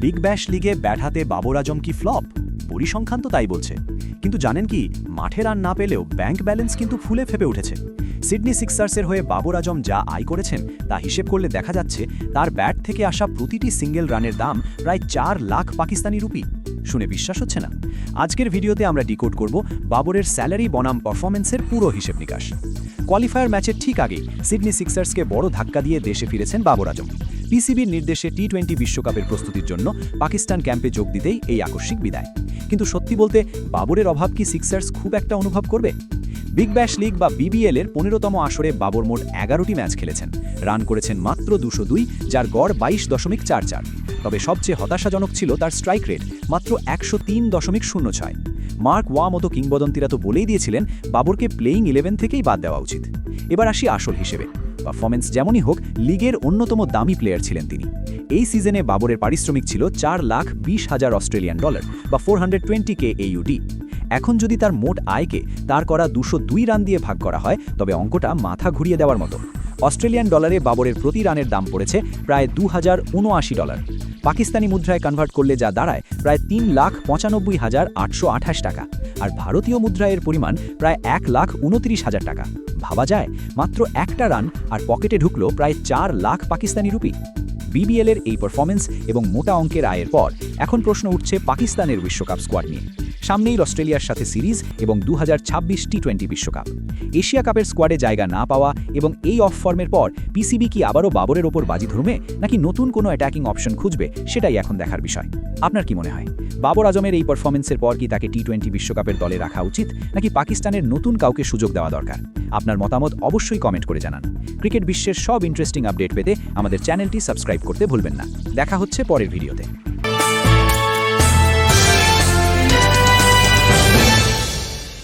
Big Bash লিগে bat হাতে বাবর আজম কি ফ্লপ? পরিসংখ্যান তো তাই বলছে। কিন্তু জানেন কি, মাঠে রান না পেলেও ব্যাংক ব্যালেন্স কিন্তু ফুলে ফেপে উঠেছে। সিডনি সিক্সার্সের হয়ে বাবর আজম যা আয় করেছেন, তা হিসেব করলে দেখা যাচ্ছে তার ব্যাট থেকে আসা প্রতিটি সিঙ্গেল রানের দাম প্রায় চার লাখ পাকিস্তানি রুপি। শুনে বিশ্বাস হচ্ছে না? আজকের ভিডিওতে আমরা ডিকোড করব বাবরের স্যালারি, বনাম পারফরমেন্সের পুরো হিসেব নিকাশ। কোয়ালিফায়ার ম্যাচের ঠিক আগে সিডনি সিক্সার্সকে বড় ধাক্কা দিয়ে দেশে ফিরেছেন বাবর আজম। পিসিবির নির্দেশে টি টোয়েন্টি বিশ্বকাপের প্রস্তুতির জন্য পাকিস্তান ক্যাম্পে যোগ দিতেই এই আকস্মিক বিদায়। কিন্তু সত্যি বলতে, বাবরের অভাব কি সিক্সার্স খুব একটা অনুভব করবে? বিগ ব্যাশ লিগ বা বিবিএল এর পনেরোতম আসরে বাবর মোট এগারোটি ম্যাচ খেলেছেন। রান করেছেন মাত্র দুশো যার গড় বাইশ দশমিক চার চার। তবে সবচেয়ে হতাশাজনক ছিল তার স্ট্রাইক রেট মাত্র একশো তিন দশমিক শূন্য ছয়। মার্ক ওয়া মতো কিংবদন্তিরা তো বলেই দিয়েছিলেন, বাবরকে প্লেয়িং ইলেভেন থেকেই বাদ দেওয়া উচিত। এবার আসি আসল হিসেবে। পারফরমেন্স যেমনই হোক লিগের অন্যতম দামি প্লেয়ার ছিলেন তিনি। এই সিজনে বাবরের পারিশ্রমিক ছিল চার লাখ বিশ হাজার অস্ট্রেলিয়ান ডলার বা four hundred twenty K AUD এখন যদি তার মোট আয়কে তার করা দুশো দুই রান দিয়ে ভাগ করা হয়, তবে অঙ্কটা মাথা ঘুরিয়ে দেওয়ার মতো। অস্ট্রেলিয়ান ডলারে বাবরের প্রতি রানের দাম পড়েছে প্রায় দু হাজার উনআশি ডলার। পাকিস্তানি মুদ্রায় কনভার্ট করলে যা দাঁড়ায় প্রায় তিন লাখ পঁচানব্বই হাজার আটশো আঠাশ টাকা। আর ভারতীয় মুদ্রায়ের পরিমাণ প্রায় এক লাখ উনত্রিশ হাজার টাকা। ভাবা যায়, মাত্র একটা রান আর পকেটে ঢুকলো প্রায় চার লাখ পাকিস্তানি রুপি। বিবিএলের এই পারফরমেন্স এবং মোটা অঙ্কের আয়ের পর এখন প্রশ্ন উঠছে পাকিস্তানের বিশ্বকাপ স্কোয়াড নিয়ে। সামনেই অস্ট্রেলিয়ার সাথে সিরিজ এবং দু টি টোয়েন্টি বিশ্বকাপ। এশিয়া কাপের স্কোয়াডে জায়গা না পাওয়া এবং এই অফ ফর্মের পর পিসিবি কি আবারও বাবরের ওপর বাজি ধরবে, নাকি নতুন কোনো অ্যাটাকিং অপশন খুঁজবে, সেটাই এখন দেখার বিষয়। আপনার কি মনে হয়? বাবর আজমের এই পারফরমেন্সের পর কি তাকে টি টোয়েন্টি বিশ্বকাপের দলে রাখা উচিত, নাকি পাকিস্তানের নতুন কাউকে সুযোগ দেওয়া দরকার? আপনার মতামত অবশ্যই কমেন্ট করে জানান। ক্রিকেট বিশ্বের সব ইন্টারেস্টিং আপডেট পেতে আমাদের চ্যানেলটি সাবস্ক্রাইব করতে ভুলবেন না। দেখা হচ্ছে পরের ভিডিওতে